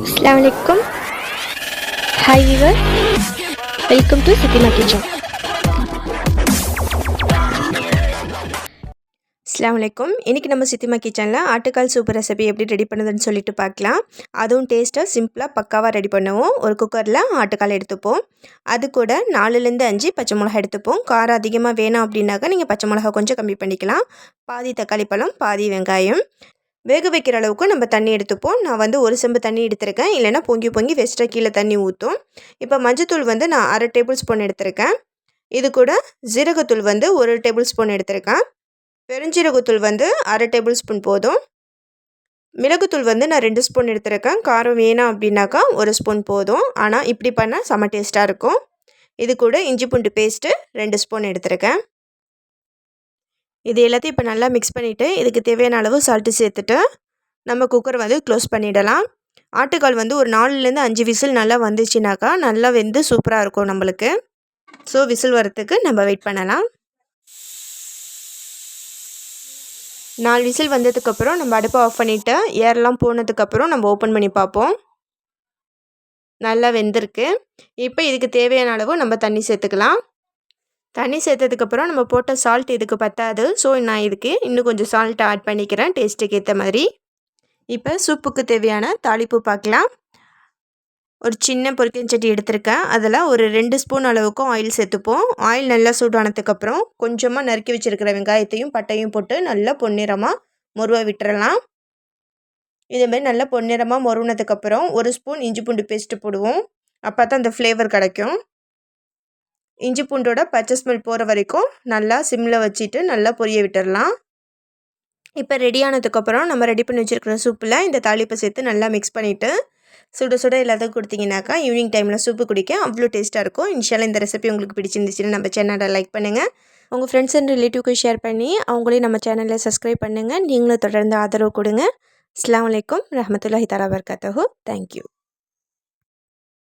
அஸ்லாம் வலைக்கம் hi viewer welcome to Chithima kitchen அஸ்லாம் வலைக்கும் இன்றைக்கி நம்ம சித்திமா கிச்சனில் ஆட்டுக்கால் சூப்பர் ரெசிபி எப்படி ரெடி பண்ணுதுன்னு சொல்லிட்டு பார்க்கலாம். அதுவும் டேஸ்ட்டாக சிம்பிளாக பக்காவாக ரெடி பண்ணுவோம். ஒரு குக்கரில் ஆட்டுக்கால் எடுத்துப்போம். அது கூட நாலுலேருந்து அஞ்சு பச்சை மிளகா எடுத்துப்போம். காரம் அதிகமாக வேணாம் அப்படின்னாக்கா நீங்கள் பச்சை மிளகா கொஞ்சம் கம்மி பண்ணிக்கலாம். பாதி தக்காளி பழம் பாதி வெங்காயம். வேக வைக்கிற அளவுக்கு நம்ம தண்ணி எடுத்துப்போம். நான் வந்து ஒரு செம்பு தண்ணி எடுத்திருக்கேன். இல்லைனா பொங்கி பொங்கி வெஸ்ட்டாக கீழே தண்ணி ஊற்றும் இப்போ மஞ்சத்தூள் வந்து நான் அரை டேபிள் ஸ்பூன் எடுத்திருக்கேன். இது கூட ஜீரகத்தூள் வந்து ஒரு டேபிள் ஸ்பூன் எடுத்திருக்கேன். பெருஞ்சீரகத்தூள் வந்து அரை டேபிள் ஸ்பூன் போதும். மிளகுத்தூள் வந்து நான் ரெண்டு ஸ்பூன் எடுத்திருக்கேன். காரம் வேணாம் அப்படின்னாக்கா ஒரு ஸ்பூன் போதும். ஆனால் இப்படி பண்ணால் செம்ம டேஸ்ட்டாக இருக்கும். இது கூட இஞ்சி பூண்டு பேஸ்ட்டு ரெண்டு ஸ்பூன் எடுத்திருக்கேன். இது எல்லாத்தையும் இப்போ நல்லா மிக்ஸ் பண்ணிவிட்டு இதுக்கு தேவையான அளவு சால்ட்டு சேர்த்துட்டு நம்ம குக்கர் வந்து க்ளோஸ் பண்ணிடலாம். ஆட்டுக்கால் வந்து ஒரு நாலுலேருந்து அஞ்சு விசில் நல்லா வந்துச்சுனாக்கா நல்லா வெந்து சூப்பராக இருக்கும் நம்மளுக்கு. ஸோ விசில் வரத்துக்கு நம்ம வெயிட் பண்ணலாம். நாலு விசில் வந்ததுக்கப்புறம் நம்ம அடுப்பை ஆஃப் பண்ணிவிட்டு ஏர்லாம் போனதுக்கப்புறம் நம்ம ஓப்பன் பண்ணி பார்ப்போம். நல்லா வெந்திருக்கு. இப்போ இதுக்கு தேவையான அளவு நம்ம தண்ணி சேர்த்துக்கலாம். தண்ணி சேர்த்ததுக்கப்புறம் நம்ம போட்ட சால்ட் இதுக்கு பத்தாது. ஸோ நான் இதுக்கு இன்னும் கொஞ்சம் சால்ட் ஆட் பண்ணிக்கிறேன். டேஸ்ட்டுக்கு ஏற்ற மாதிரி. இப்போ சூப்புக்கு தேவையான தாளிப்பு பார்க்கலாம். ஒரு சின்ன பொரிக்கஞ்சட்டி எடுத்திருக்கேன். அதில் ஒரு ரெண்டு ஸ்பூன் அளவுக்கும் ஆயில் சேர்த்துப்போம். ஆயில் நல்லா சூடானதுக்கப்புறம் கொஞ்சமாக நறுக்கி வச்சுருக்கிற வெங்காயத்தையும் பட்டையும் போட்டு நல்லா பொன்னிறமாக முருவ விட்டுறலாம். இதேமாதிரி நல்லா பொன்னிறமாக மொருவினதுக்கப்புறம் ஒரு ஸ்பூன் இஞ்சி பூண்டு பேஸ்ட்டு போடுவோம். அப்போ தான் அந்த ஃப்ளேவர் கிடைக்கும். இஞ்சி பூண்டோட பச்சை ஸ்மெல் போகிற வரைக்கும் நல்லா சிம்மில் வச்சுட்டு நல்லா பொரிய விட்டுடலாம் இப்போ ரெடி ஆனதுக்கப்புறம் நம்ம ரெடி பண்ணி வச்சுருக்கிற சூப்பில் இந்த தாளிப்பை சேர்த்து நல்லா மிக்ஸ் பண்ணிவிட்டு சுட சுட எல்லாத்தையும் கொடுத்தீங்கன்னாக்கா ஈவினிங் டைமில் சூப்பு குடிக்க அவ்வளோ டேஸ்ட்டாக இருக்கும். இன்ஷால்லாம் இந்த ரெசிபி உங்களுக்கு பிடிச்சிருந்துச்சுன்னு நம்ம சேனலை லைக் பண்ணுங்கள் உங்கள் ஃப்ரெண்ட்ஸ் அண்ட் ரிலேட்டிவ்க்கு ஷேர் பண்ணி அவங்களையும் நம்ம சேனலில் சப்ஸ்கிரைப் பண்ணுங்கள் நீங்களும் தொடர்ந்து ஆதரவு கொடுங்க. அஸ்லாம் வலைக்கம் ரஹமத்துல்லாஹி தலா வர்கத்தஹூ தேங்க்யூ